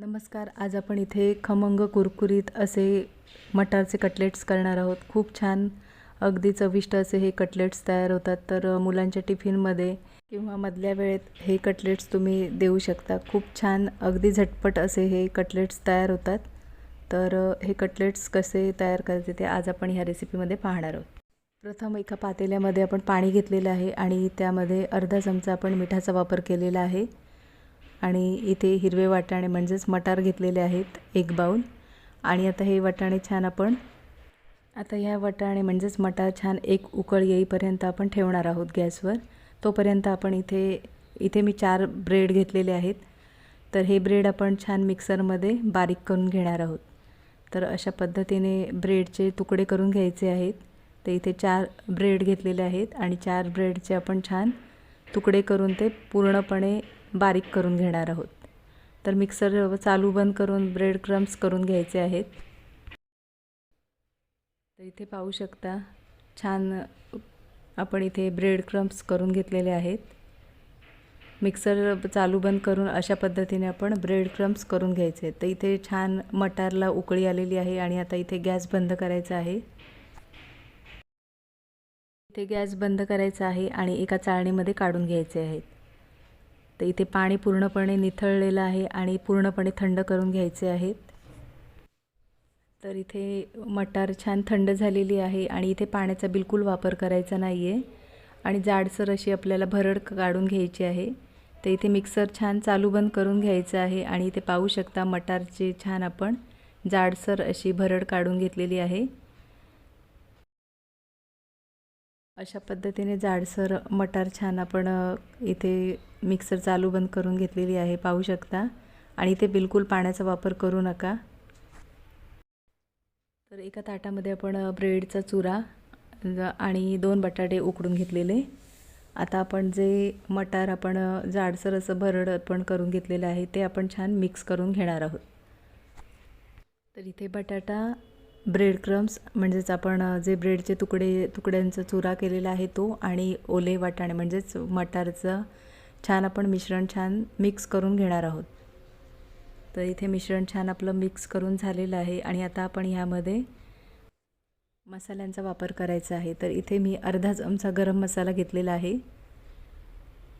नमस्कार आज आपण इथे खमंग कुरकुरीत असे मटारचे कटलेट्स करणार आहोत. खूप छान अगदी चविष्ट असे हे कटलेट्स तयार होतात. तर मुलांच्या टिफिनमध्ये किंवा मधल्या वेळेत हे कटलेट्स तुम्ही देऊ शकता. खूप छान अगदी झटपट असे हे कटलेट्स तयार होतात. तर हे कटलेट्स कसे तयार करायचे ते आज आपण ह्या रेसिपीमध्ये पाहणार आहोत. प्रथम एका पातेल्यामध्ये आपण पाणी घेतलेलं आहे आणि त्यामध्ये अर्धा चमचा आपण मिठाचा वापर केलेला आहे. आणि इथे हिरवे वाटाणे म्हणजेच मटार घेतलेले आहेत एक बाऊल आणि आता हे वाटाणे छान आपण आता ह्या वाटाणे म्हणजेच मटार छान एक उकळ येईपर्यंत आपण ठेवणार आहोत गॅसवर. तोपर्यंत आपण इथे इथे मी चार ब्रेड घेतलेले आहेत. तर हे ब्रेड आपण छान मिक्सरमध्ये बारीक करून घेणार आहोत. तर अशा पद्धतीने ब्रेडचे तुकडे करून घ्यायचे आहेत. तर इथे चार ब्रेड घेतलेले आहेत आणि चार ब्रेडचे आपण छान तुकडे करून ते पूर्णपणे बारीक करून घेणार आहोत. तर मिक्सर चालू बंद करून ब्रेड क्रम्स करून घ्यायचे आहेत. तर इथे पाहू शकता छान आपण इथे ब्रेड क्रम्स करून घेतलेले आहेत. मिक्सर चालू बंद करून अशा पद्धतीने आपण ब्रेड क्रम्स करून घ्यायचे तर इथे छान मटारला उकळी आलेली आहे आणि आता इथे गॅस बंद करायचा आहे. इथे गॅस बंद करायचा आहे आणि एका चाळणीमध्ये काढून घ्यायचे आहेत. तर इथे पाणी पूर्णपणे निथळलेलं आहे आणि पूर्णपणे थंड करून घ्यायचे आहेत. तर इथे मटार छान थंड झालेली आहे आणि इथे पाण्याचा बिलकुल वापर करायचा नाही आहे आणि जाडसर अशी आपल्याला भरड काढून घ्यायची आहे. तर इथे मिक्सर छान चालू बंद करून घ्यायचं आहे आणि इथे पाहू शकता मटारची छान आपण जाडसर अशी भरड काढून घेतलेली आहे. अशा पद्धतीने जाडसर मटार छान आपण इथे मिक्सर चालू बंद करून घेतलेली आहे पाहू शकता. आणि इथे बिलकुल पाण्याचा वापर करू नका. तर एका ताटामध्ये आपण ब्रेडचा चुरा आणि दोन बटाटे उकडून घेतलेले. आता आपण जे मटार आपण जाडसर असं भरड पण करून घेतलेलं आहे ते आपण छान मिक्स करून घेणार आहोत. तर इथे बटाटा ब्रेड क्रम्स म्हणजेच आपण जे ब्रेडचे तुकडे तुकड्यांचा चुरा केलेला आहे तो आणि ओले वाटाणे म्हणजेच मटारचं छान आपण मिश्रण छान मिक्स करून घेणार आहोत. तर इथे मिश्रण छान आपलं मिक्स करून झालेलं आहे आणि आता आपण ह्यामध्ये मसाल्यांचा वापर करायचा आहे. तर इथे मी अर्धा चमचा गरम मसाला घेतलेला आहे.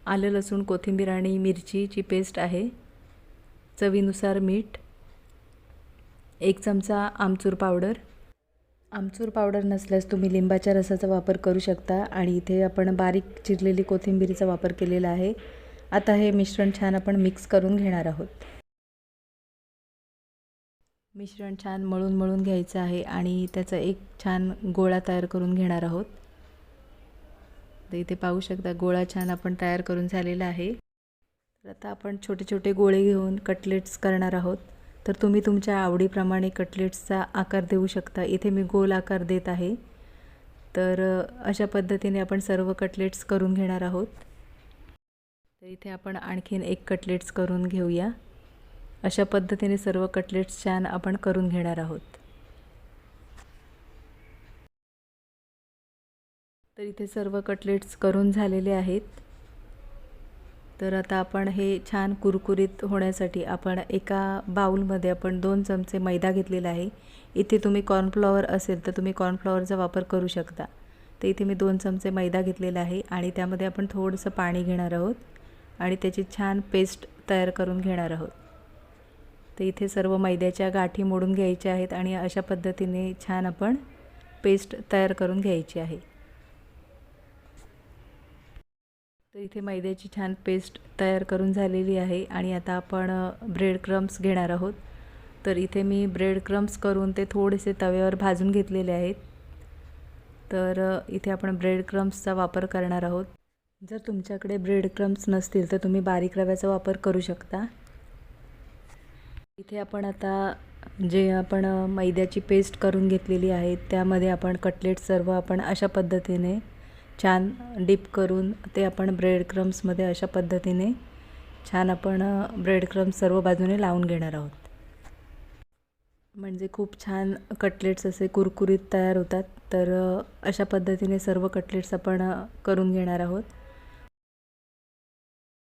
आलं लसूण कोथिंबीर आणि मिरचीची पेस्ट आहे. चवीनुसार मीठ एक चमचा आमचूर पावडर. आमचूर पावडर नसल्यास तुम्ही लिंबाच्या रसाचा वापर करू शकता आणि इथे आपण बारीक चिरलेली कोथिंबीरीचा वापर केलेला आहे. आता हे मिश्रण छान आपण मिक्स करून घेणार आहोत. मिश्रण छान मळून मळून घ्यायचं आहे आणि त्याचा एक छान गोळा तयार करून घेणार आहोत. तर इथे पाहू शकता गोळा छान आपण तयार करून झालेला आहे. तर आता आपण छोटे छोटे गोळे घेऊन कटलेट्स करणार आहोत. तर तुम्ही तुमच्या आवडीप्रमाणे कटलेट्सचा आकार देऊ शकता. इथे मी गोल आकार देत आहे. तर अशा पद्धतीने आपण सर्व कटलेट्स करून घेणार आहोत. तर इथे आपण आणखीन एक कटलेट्स करून घेऊया. अशा पद्धतीने सर्व कटलेट्स छान आपण करून घेणार आहोत. तर इथे सर्व कटलेट्स करून झालेले आहेत. तर आता आपण हे छान कुरकुरीत होण्यासाठी आपण एका बाऊलमध्ये आपण दोन चमचे मैदा घेतलेला आहे. इथे तुम्ही कॉर्नफ्लॉवर असेल तर तुम्ही कॉर्नफ्लॉवरचा वापर करू शकता. तर इथे मी दोन चमचे मैदा घेतलेला आहे आणि त्यामध्ये आपण थोडंसं पाणी घेणार आहोत आणि त्याची छान पेस्ट तयार करून घेणार आहोत. तर इथे सर्व मैद्याच्या गाठी मोडून घ्यायच्या आहेत आणि अशा पद्धतीने छान आपण पेस्ट तयार करून घ्यायची आहे. तर इथे मैद्याची छान पेस्ट तयार करून झालेली आहे आणि आता आपण ब्रेड क्रम्स घेणार आहोत. तर इथे मी ब्रेड क्रम्स करून ते थोडेसे तव्यावर भाजून घेतलेले आहेत. तर इथे आपण ब्रेड क्रम्सचा वापर करणार आहोत. जर तुमच्याकडे ब्रेड क्रम्स नसतील तर तुम्ही बारीक रव्याचा वापर करू शकता. इथे आपण आता जे आपण मैद्याची पेस्ट करून घेतलेली आहे त्यामध्ये आपण कटलेट सर्व आपण अशा पद्धतीने छान डिप करून ते आपण ब्रेड क्रम्समध्ये अशा पद्धतीने छान आपण ब्रेड क्रम्स सर्व बाजूने लावून घेणार आहोत. म्हणजे खूप छान कटलेट्स असे कुरकुरीत तयार होतात. तर अशा पद्धतीने सर्व कटलेट्स आपण करून घेणार आहोत.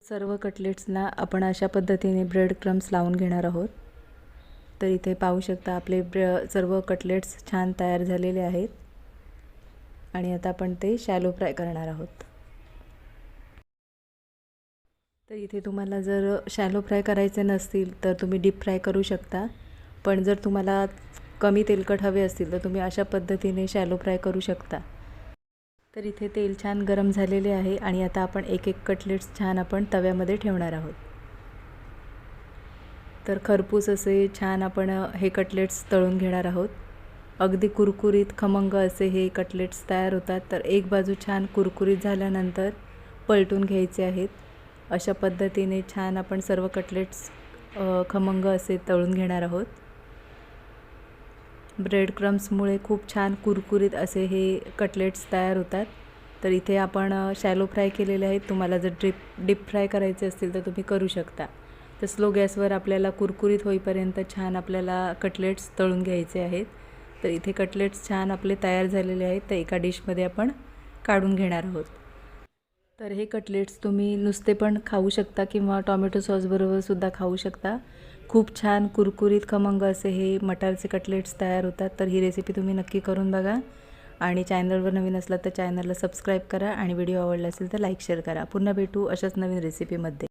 सर्व कटलेट्सना आपण अशा पद्धतीने ब्रेड क्रम्स लावून घेणार आहोत. तर इथे पाहू शकता आपले ब्र सर्व कटलेट्स छान तयार झालेले आहेत. आणि आता आपण ते शॅलो फ्राय करणार आहोत. तर इथे तुम्हाला जर शॅलो फ्राय करायचे नसतील तर तुम्ही डीप फ्राय करू शकता. पण जर तुम्हाला कमी तेलकट हवे असतील तर तुम्ही अशा पद्धतीने शॅलो फ्राय करू शकता. तर इथे तेल छान गरम झालेले आहे आणि आता आपण एक एक कटलेट्स छान आपण तव्यामध्ये ठेवणार आहोत. तर खरपूस असे छान आपण हे कटलेट्स तळून घेणार आहोत. अगदी कुरकुरीत खमंग असे हे कटलेट्स तयार होतात. तर एक बाजू छान कुरकुरीत झाल्यानंतर पलटून घ्यायचे आहेत. अशा पद्धतीने छान आपण सर्व कटलेट्स खमंग असे तळून घेणार आहोत. ब्रेड क्रम्समुळे खूप छान कुरकुरीत असे हे कटलेट्स तयार होतात. तर इथे आपण शॅलो फ्राय केलेले आहेत. तुम्हाला जर ड्रिप डीप फ्राय करायचे असतील तर तुम्ही करू शकता. तर स्लो गॅसवर आपल्याला कुरकुरीत होईपर्यंत छान आपल्याला कटलेट्स तळून घ्यायचे आहेत. तर इथे कटलेट्स छान आपले तयार झालेले आहेत. तर एका डिशमध्ये आपण काढून घेणार आहोत. तर हे कटलेट्स तुम्ही नुसते पण खाऊ शकता किंवा टॉमॅटो सॉसबरोबर सुद्धा खाऊ शकता. खूप छान कुरकुरीत खमंग असे हे मटारचे कटलेट्स तयार होतात. तर ही रेसिपी तुम्ही नक्की करून बघा. आणि चॅनलवर नवीन असला तर चॅनलला सबस्क्राईब करा. आणि व्हिडिओ आवडला असेल तर लाईक शेअर करा. पुन्हा भेटू अशाच नवीन रेसिपीमध्ये